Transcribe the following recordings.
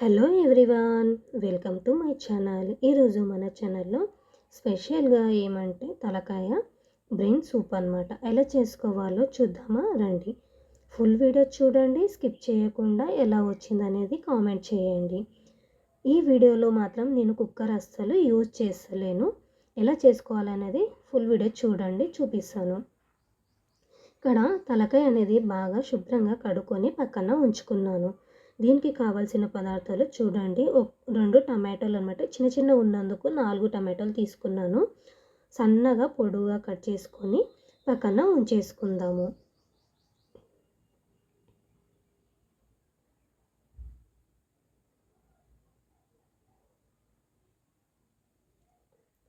Hello everyone welcome to my channel. ఈరోజు మన ఛానల్లో స్పెషల్గా ఏమంటే తలకాయ బ్రెయిన్ సూప్ అనమాట ఎలా చేసుకోవాలో చూద్దామా? రండి. ఫుల్ వీడియో చూడండి స్కిప్ చేయకుండా ఎలా వచ్చిందనేది కామెంట్ చేయండి. ఈ వీడియోలో మాత్రం నేను కుక్కర్ అస్సలు యూజ్ చేస్తలేను. ఎలా చేసుకోవాలనేది ఫుల్ వీడియో చూడండి చూపిస్తాను. ఇక్కడ తలకాయ అనేది బాగా శుభ్రంగా కడుక్కొని పక్కన ఉంచుకున్నాను. దీనికి కావాల్సిన పదార్థాలు చూడండి. రెండు టమాటోలు అనమాట చిన్న చిన్న ఉన్నందుకు నాలుగు టమాటోలు తీసుకున్నాను. సన్నగా పొడుగా కట్ చేసుకొని పక్కన ఉంచేసుకుందాము.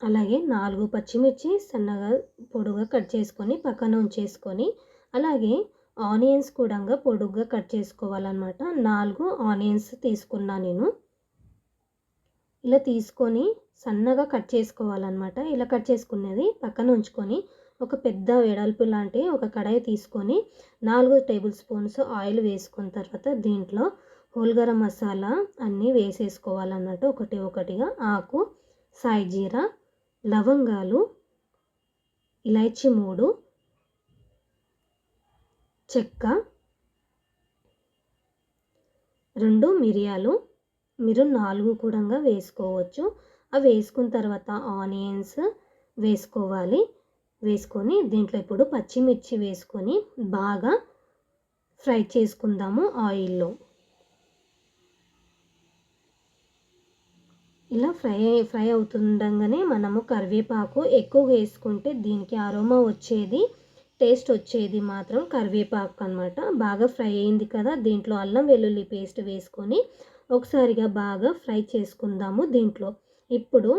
అలాగే నాలుగు పచ్చిమిర్చి సన్నగా పొడుగా కట్ చేసుకొని పక్కన ఉంచేసుకొని అలాగే ఆనియన్స్ కూడా పొడుగ్గా కట్ చేసుకోవాలన్నమాట. నాలుగు ఆనియన్స్ తీసుకున్నా నేను. ఇలా తీసుకొని సన్నగా కట్ చేసుకోవాలన్నమాట. ఇలా కట్ చేసుకునేది పక్కన ఉంచుకొని ఒక పెద్ద వెడల్పు లాంటి ఒక కడాయి తీసుకొని నాలుగు టేబుల్ స్పూన్స్ ఆయిల్ వేసుకున్న తర్వాత దీంట్లో హోల్గరం మసాలా అన్నీ వేసేసుకోవాలన్నట్టు ఒకటి ఒకటిగా ఆకు సాయి జీరా లవంగాలు ఇలాచి మూడు చెక్క రెండు మిరియాలు మీరు నాలుగు కూడా వేసుకోవచ్చు. అవి వేసుకున్న తర్వాత ఆనియన్స్ వేసుకోవాలి. వేసుకొని దీంట్లో ఇప్పుడు పచ్చిమిర్చి వేసుకొని బాగా ఫ్రై చేసుకుందాము ఆయిల్లో. ఇలా ఫ్రై ఫ్రై అవుతుండగానే మనము కరివేపాకు ఎక్కువ వేసుకుంటే దీనికి అరోమా వచ్చేది. టేస్ట్ వచ్చేది మాత్రం కరివేపాకు అనమాట బాగా ఫ్రై అయింది కదా దీంట్లో అల్లం వెల్లుల్లి పేస్ట్ వేసుకొని ఒకసారిగా బాగా ఫ్రై చేసుకుందాము దీంట్లో. ఇప్పుడు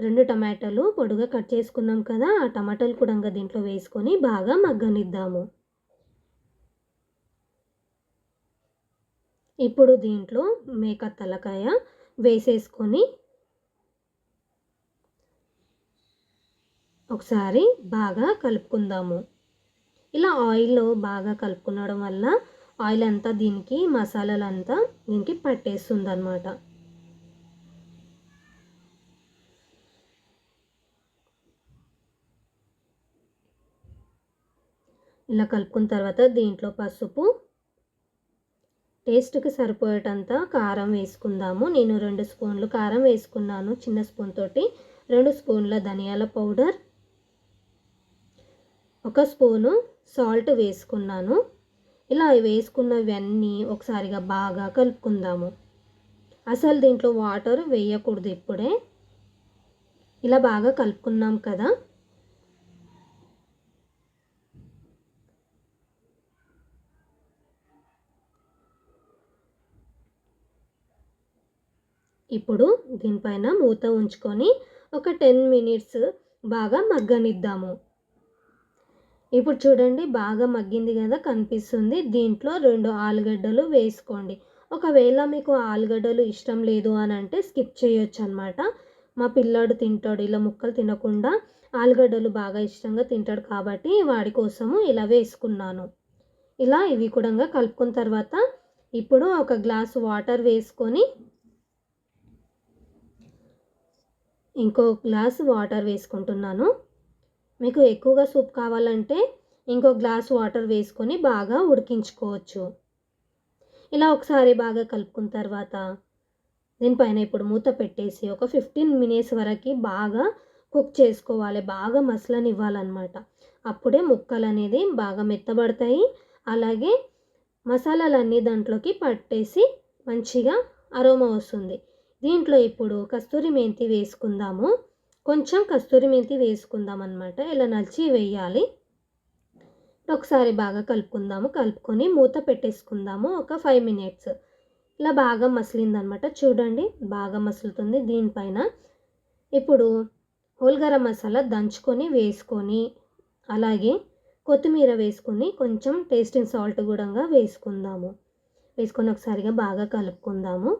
రెండు టమాటాలు పొడుగా కట్ చేసుకున్నాం కదా ఆ టమాటాలు కూడా దీంట్లో వేసుకొని బాగా మగ్గనిద్దాము. ఇప్పుడు దీంట్లో మేక తలకాయ వేసేసుకొని ఒకసారి బాగా కలుపుకుందాము. ఇలా ఆయిల్లో బాగా కలుపుకునడం వల్ల ఆయిల్ అంతా దీనికి మసాలాలంతా దీనికి పట్టేస్తుంది అనమాట ఇలా కలుపుకున్న తర్వాత దీంట్లో పసుపు టేస్ట్కి సరిపోయేటంత కారం వేసుకుందాము. నేను రెండు స్పూన్లు కారం వేసుకున్నాను చిన్న స్పూన్ తోటి. రెండు స్పూన్ల ధనియాల పౌడర్ ఒక స్పూను సాల్ట్ వేసుకున్నాను. ఇలా వేసుకున్నవన్నీ ఒకసారిగా బాగా కలుపుకుందాము. అసలు దీంట్లో వాటర్ వేయకూడదు ఇప్పుడే. ఇలా బాగా కలుపుకున్నాం కదా. ఇప్పుడు దీనిపైన మూత ఉంచుకొని ఒక టెన్ మినిట్స్ బాగా మగ్గనిద్దాము. ఇప్పుడు చూడండి బాగా మగ్గింది కదా కనిపిస్తుంది. దీంట్లో రెండు ఆలుగడ్డలు వేసుకోండి. ఒకవేళ మీకు ఆలుగడ్డలు ఇష్టం లేదు అని అంటే స్కిప్ చేయొచ్చు అనమాట మా పిల్లాడు తింటాడు ఇలా ముక్కలు తినకుండా ఆలుగడ్డలు బాగా ఇష్టంగా తింటాడు కాబట్టి వాడి కోసము ఇలా వేసుకున్నాను. ఇలా ఇవి కూడా కలుపుకున్న తర్వాత ఇప్పుడు ఒక గ్లాస్ వాటర్ వేసుకొని ఇంకో గ్లాస్ వాటర్ వేసుకుంటున్నాను. మీకు ఎక్కువగా సూప్ కావాలంటే ఇంకో గ్లాస్ వాటర్ వేసుకొని బాగా ఉడికించుకోవచ్చు. ఇలా ఒకసారి బాగా కలుపుకున్న తర్వాత దీనిపైన ఇప్పుడు మూత పెట్టేసి ఒక ఫిఫ్టీన్ మినిట్స్ వరకు బాగా కుక్ చేసుకోవాలి. బాగా మసలనివ్వాలన్నమాట. అప్పుడే ముక్కలు అనేది బాగా మెత్తబడతాయి. అలాగే మసాలాలన్నీ దాంట్లోకి పట్టేసి మంచిగా అరోమా వస్తుంది. దీంట్లో ఇప్పుడు కస్తూరి మెంతి వేసుకుందాము. కొంచెం కస్తూరి మెంతి వేసుకుందాం అనమాట ఇలా నలిచి వేయాలి. ఒకసారి బాగా కలుపుకుందాము. కలుపుకొని మూత పెట్టేసుకుందాము. ఒక ఫైవ్ మినిట్స్ ఇలా బాగా మసిలిందనమాట చూడండి బాగా మసులుతుంది దీనిపైన. ఇప్పుడు హోల్గరం మసాలా దంచుకొని వేసుకొని అలాగే కొత్తిమీర వేసుకొని కొంచెం టేస్టింగ్ సాల్ట్ కూడా వేసుకుందాము. వేసుకొని ఒకసారిగా బాగా కలుపుకుందాము.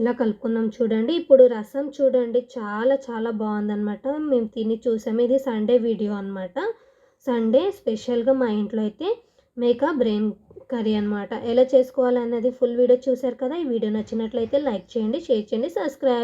ఇలా కలుపుకున్నాం చూడండి. ఇప్పుడు రసం చూడండి. చాలా చాలా బాగుందనమాట మేము తిని చూసాము. ఇది సండే వీడియో అనమాట సండే స్పెషల్గా మా ఇంట్లో అయితే మేక బ్రెయిన్ కర్రీ అనమాట ఎలా చేసుకోవాలన్నది ఫుల్ వీడియో చూశారు కదా? ఈ వీడియో నచ్చినట్లయితే లైక్ చేయండి షేర్ చేయండి సబ్స్క్రైబ్